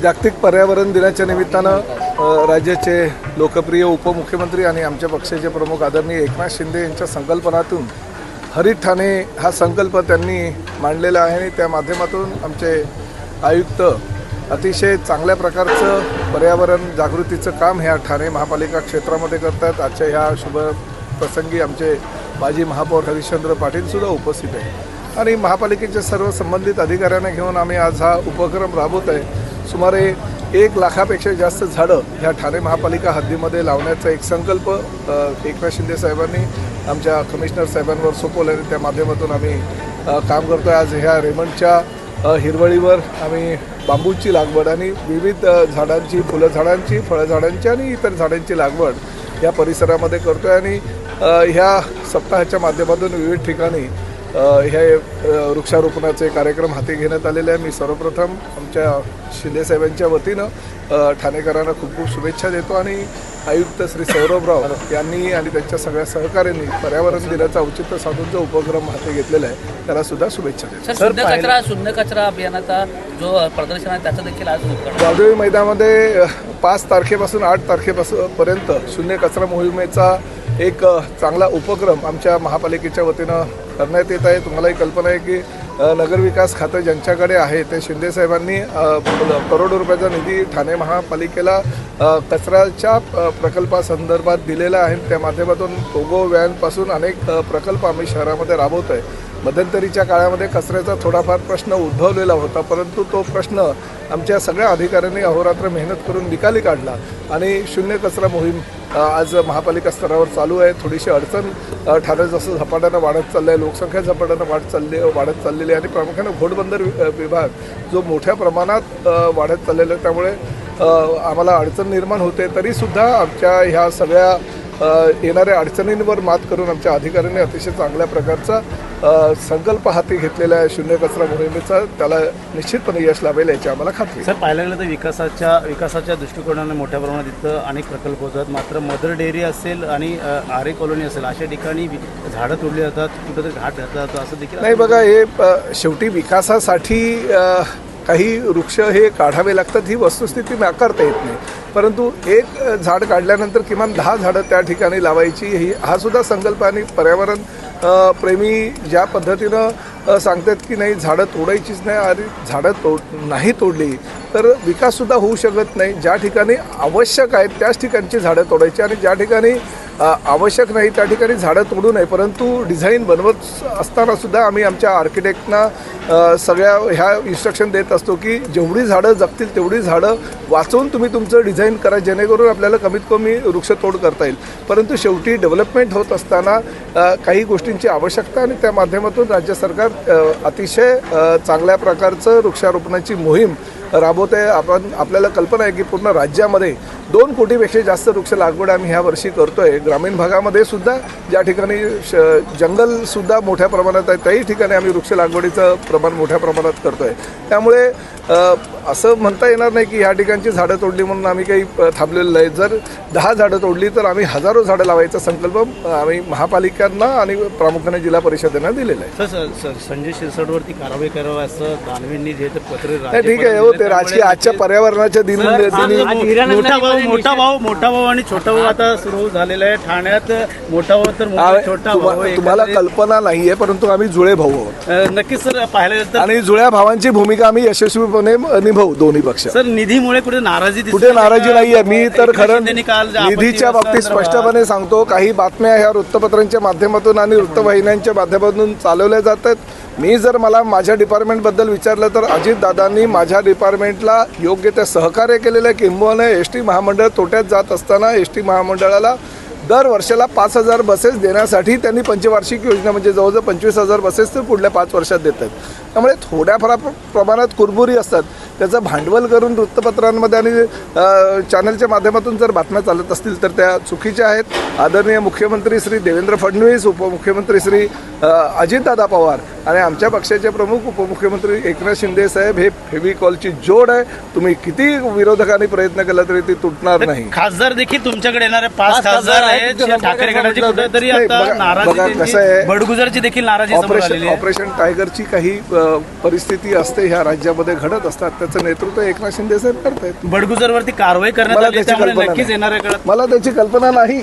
जागतिक पर्यावरण दिनाच्या निमित्तानं राज्याचे लोकप्रिय उपमुख्यमंत्री आणि आमच्या पक्षाचे प्रमुख आदरणीय एकनाथ शिंदे यांच्या संकल्पनातून हरित ठाणे हा संकल्प त्यांनी मांडलेला आहे आणि त्या माध्यमातून आमचे आयुक्त अतिशय चांगल्या प्रकारचं पर्यावरण जागृतीचं काम ह्या ठाणे महापालिका क्षेत्रामध्ये करतात. आजच्या ह्या शुभ प्रसंगी आमचे माजी महापौर हरिश्चंद्र पाटीलसुद्धा उपस्थित आहे आणि महापालिकेच्या सर्व संबंधित अधिकाऱ्यांना घेऊन आम्ही आज हा उपक्रम राबवत आहे सुमारे एक लाखापेक्षा जास्त झाडं ह्या ठाणे महापालिका हद्दीमध्ये लावण्याचा एक संकल्प एकनाथ शिंदे साहेबांनी आमच्या कमिशनर साहेबांवर सोपवला आणि त्या माध्यमातून आम्ही काम करतो आहे आज ह्या रेमंडच्या हिरवळीवर आम्ही बांबूची लागवड आणि विविध झाडांची फुलं झाडांची फळझाडांची आणि इतर झाडांची लागवड या परिसरामध्ये करतो आहे आणि ह्या सप्ताहाच्या माध्यमातून विविध ठिकाणी हे वृक्षारोपणाचे कार्यक्रम हाती घेण्यात आलेले आहे. मी सर्वप्रथम आमच्या शिंदेसाहेबांच्या वतीनं ठाणेकरांना खूप खूप शुभेच्छा देतो आणि आयुक्त श्री सौरभराव यांनी आणि त्यांच्या सगळ्या सहकाऱ्यांनी पर्यावरण दिनाचा औचित्य साधून जो उपक्रम हाती घेतलेला आहे. त्याला सुद्धा शुभेच्छा देतो. सर शून्य कचरा शून्य कचरा अभियानाचा जो प्रदर्शन आहे त्याचं देखील आज गावदेवी मैदानामध्ये पाच तारखेपासून आठ तारखेपासून पर्यंत शून्य कचरा मोहिमेचा एक चांगला उपक्रम आमच्या महापालिकेच्या वतीनं करण्यात येत आहे. तुम्हालाही कल्पना आहे की नगरविकास खातं ज्यांच्याकडे आहे ते शिंदेसाहेबांनी करोडो रुपयाचा निधी ठाणे महापालिकेला कचऱ्याच्या प्रकल्पासंदर्भात दिलेला आहे. त्या माध्यमातून टोगो व्हॅनपासून अनेक प्रकल्प आम्ही शहरामध्ये राबवतो आहे मध्यंतरीच्या काळामध्ये कचऱ्याचा थोडाफार प्रश्न उद्भवलेला होता परंतु तो प्रश्न आमच्या सगळ्या अधिकाऱ्यांनी अहोरात्र मेहनत करून निकाली काढला आणि शून्य कचरा मोहीम आज महापालिका स्तरावर चालू आहे. थोडीशी अडचण ठाणे जसं झपाट्यानं वाढत चाललं आहे लोकसंख्या झपाट्यानं वाढत चालली वाढत चाललेली आहे आणि प्रामुख्याने घोडबंदर वि- विभाग जो मोठ्या प्रमाणात वाढत चाललेला आहे. त्यामुळे आम्हाला अडचण निर्माण होते. तरीसुद्धा आमच्या ह्या सगळ्या येणाऱ्या अडचणींवर मात करून आमच्या अधिकाऱ्यांनी अतिशय चांगल्या प्रकारचा संकल्प हाती घेतलेला आहे शून्य कचरा मोहिमेचा. त्याला निश्चितपणे यश लाभेल याची आम्हाला खात्री. सर पाहायला गेलं तर विकासाच्या विकासाच्या दृष्टिकोनाने मोठ्या प्रमाणात इथं अनेक प्रकल्प होतात. मात्र मदर डेअरी असेल आणि आरे कॉलनी असेल अशा ठिकाणी झाडं तोडली जातात कुठंतरी घाट घातला जातो असं देखील नाही बघा हे शेवटी विकासासाठी काही वृक्ष हे काढावे लागतात ही वस्तुस्थिती नाकारता येत नाही. परंतु एक झाड काढल्यानंतर किमान दहा झाडं त्या ठिकाणी लावायची ही हा सुद्धा संकल्प आणि पर्यावरण प्रेमी ज्या पद्धतीनं सांगतात की नाही झाडं तोडायचीच नाही आणि झाडं तोड नाही तोडली तर विकाससुद्धा होऊ शकत नाही. ज्या ठिकाणी आवश्यक आहेत त्याच ठिकाणची झाडं तोडायची आणि ज्या ठिकाणी आवश्यक नाही त्या ठिकाणी झाडं तोडू नये परंतु डिझाईन बनवत असताना सुद्धा आम्ही आमच्या आर्किटेक्टना सगळ्या ह्या इन्स्ट्रक्शन देत असतो की जेवढी झाडं जगतील तेवढी झाडं वाचवून तुम्ही तुमचं डिझाईन करा जेणेकरून आपल्याला कमीत कमी वृक्षतोड करता येईल. परंतु शेवटी डेव्हलपमेंट होत असताना काही गोष्टींची आवश्यकता आणि त्या माध्यमातून राज्य सरकार अतिशय चांगल्या प्रकारचं वृक्षारोपणाची मोहीम राबवत. आहे आपण आपल्याला कल्पना आहे की पूर्ण राज्यामध्ये दोन कोटीपेक्षा जास्त वृक्ष लागवड आम्ही ह्या वर्षी करतोय. ग्रामीण भागामध्ये सुद्धा ज्या ठिकाणी श जंगलसुद्धा मोठ्या प्रमाणात आहे त्याही ठिकाणी आम्ही वृक्ष लागवडीचं प्रमाण मोठ्या प्रमाणात करतोय. त्यामुळे अ, असं म्हणता येणार नाही की ह्या ठिकाणची झाडं तोडली म्हणून आम्ही काही थांबलेलं नाही. जर दहा झाडं तोडली तर आम्ही हजारो झाडं लावायचा संकल्प आम्ही महापालिकांना आणि प्रामुख्याने जिल्हा परिषदेना दिलेला आहे. सर संजय शिरसाटवरती कारवाई करावी असं दानवेंनी जे पत्र नाही ठीक आहे हो ते राजकीय आजच्या पर्यावरणाच्या दिन दिनी मोठा भाऊ मोठा भाऊ मोठा भाऊ आणि छोटा भाऊ आता सुरू झालेला आहे. ठाण्यात मोठा भाऊ तर छोटा भाऊ तुम्हा- तुम्हाला एकंदरीत- कल्पना नाहीये परंतु आम्ही जुळे भाऊ आहोत. अ, नक्कीच सर पाहायला गेलं तर आणि जुळ्या भावांची भूमिका आम्ही यशस्वीपणे निभावू दोन्ही पक्ष. सर निधीमुळे कुठे नाराजी दिसते कुठे नाराजी नाहीये. मी तर एकनाथ खरं शिंदेनी काल जे आपत्ती निधीच्या बाबतीत स्पष्टपणे सांगतो काही बातम्या ह्या वृत्तपत्रांच्या माध्यमातून आणि वृत्तवाहिन्यांच्या माध्यमातून चालवल्या जातात. मी जर मला माझ्या डिपार्टमेंटबद्दल विचारलं तर अजितदादांनी माझ्या डिपार्टमेंटला योग्य ते सहकार्य केलेलं आहे किंबहुना एस टी महामंडळ तोट्यात जात असताना एस टी महामंडळाला दर वर्षाला पाच हजार बसेस देण्यासाठी त्यांनी पंचवार्षिक योजना म्हणजे जवळजवळ पंचवीस हजार बसेस ते पुढल्या पाच वर्षात देतात. त्यामुळे थोड्याफार प्रमाणात कुरबुरी असतात. त्याचं भांडवल करून वृत्तपत्रांमध्ये आणि चॅनलच्या माध्यमातून जर बातम्या चालत असतील तर त्या चुकीच्या आहेत. आदरणीय मुख्यमंत्री श्री देवेंद्र फडणवीस उपमुख्यमंत्री श्री अजितदादा पवार आणि आमच्या पक्षाचे प्रमुख उपमुख्यमंत्री एकनाथ शिंदे साहेब हे फेविकॉलची जोड आहे. तुम्ही किती विरोधकांनी प्रयत्न केला तरी ती तुटणार नाही. खासदार देखील तुमच्याकडे येणारे पाच खासदार आहेत ठाकरे गटाचे कुठेतरी नाही, आता बघा- कसं आहे, बडगुजरची देखील नाराजी समोर ऑपरेशन आलेली आहे. ऑपरेशन टायगरची काही परिस्थिती असते ह्या राज्यामध्ये घडत असतात. त्याचं नेतृत्व एकनाथ शिंदे साहेब करतायत. बडगुजरवरती कारवाई करण्यात मला आली त्याची त्यामुळे कल्पना नक्कीच नाही. येणार आहे कळत मला त्याची कल्पना नाही.